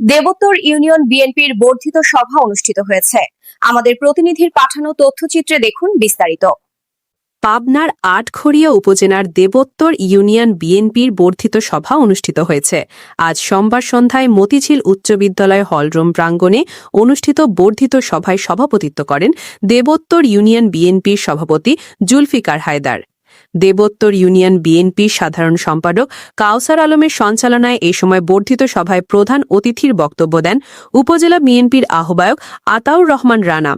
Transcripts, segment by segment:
দেবোত্তর union বিএনপির বর্ধিত সভা অনুষ্ঠিত হয়েছে। আমাদের প্রতিনিধির পাঠানো তথ্যচিত্রে দেখুন বিস্তারিত। পাবনার আটঘরিয়া উপজেলার দেবোত্তর ইউনিয়ন বিএনপির বর্ধিত সভা অনুষ্ঠিত হয়েছে। আজ সোমবার সন্ধ্যায় মতিঝিল উচ্চ বিদ্যালয় হলরুম প্রাঙ্গণে অনুষ্ঠিত বর্ধিত সভায় সভাপতিত্ব করেন দেবোত্তর ইউনিয়ন বিএনপির সভাপতি জুলফিকার হায়দার। দেবোত্তর ইউনিয়ন বিএনপি সাধারণ সম্পাদক কাউসার আলমের সঞ্চালনায় এ সময় বর্ধিত সভায় প্রধান অতিথির বক্তব্য দেন উপজেলা বিএনপির আহ্বায়ক আতাউর রহমান রানা।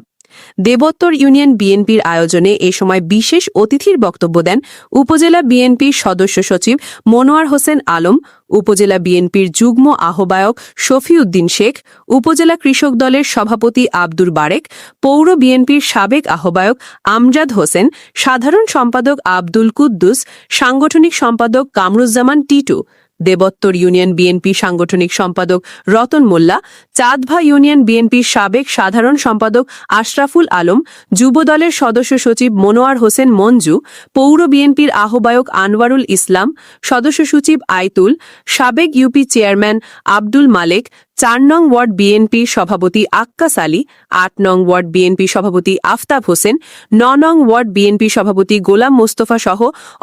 দেবোত্তর ইউনিয়ন বিএনপির আয়োজনে এ সময় বিশেষ অতিথির বক্তব্য দেন উপজেলা বিএনপির সদস্য সচিব মনোয়ার হোসেন আলম, উপজেলা বিএনপির যুগ্ম আহ্বায়ক শফিউদ্দিন শেখ, উপজেলা কৃষক দলের সভাপতি আব্দুর বারেক, পৌর বিএনপির সাবেক আহ্বায়ক আমজাদ হোসেন, সাধারণ সম্পাদক আব্দুল কুদ্দুস, সাংগঠনিক সম্পাদক কামরুজ্জামান টিটু দেবত্তর ইউনিয়ন বিএনপি সাংগঠনিক সম্পাদক রতন মোল্লা, চাঁদভা ইউনিয়ন বিএনপির সাবেক সাধারণ সম্পাদক আশরাফুল আলম যুবদলের সদস্য সচিব মনোয়ার হোসেন মঞ্জু, পৌর বিএনপির আহ্বায়ক আনোয়ারুল ইসলাম, সদস্য সচিব আইতুল, সাবেক ইউপি চেয়ারম্যান আব্দুল মালেক চার নং ওয়ার্ড বিএনপির সভাপতি আক্কাস আলী, আট নং ওয়ার্ড বিএনপি সভাপতি আফতাব হোসেন, ন নং ওয়ার্ড বিএনপি সভাপতি গোলাম মোস্তফা সহ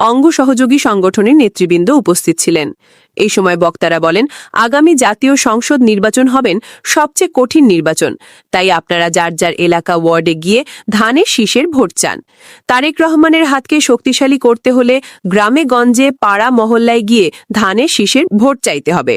অঙ্গ সহযোগী সংগঠনের নেতৃবৃন্দ উপস্থিত ছিলেন। এই সময় বক্তারা বলেন, আগামী জাতীয় সংসদ নির্বাচন হবেন সবচেয়ে কঠিন নির্বাচন। তাই আপনারা যার যার এলাকা ওয়ার্ডে গিয়ে ধানের শীষের ভোট চান। তারেক রহমানের হাতকে শক্তিশালী করতে হলে গ্রামে গঞ্জে পাড়া মহল্লায় গিয়ে ধানের শীষের ভোট চাইতে হবে।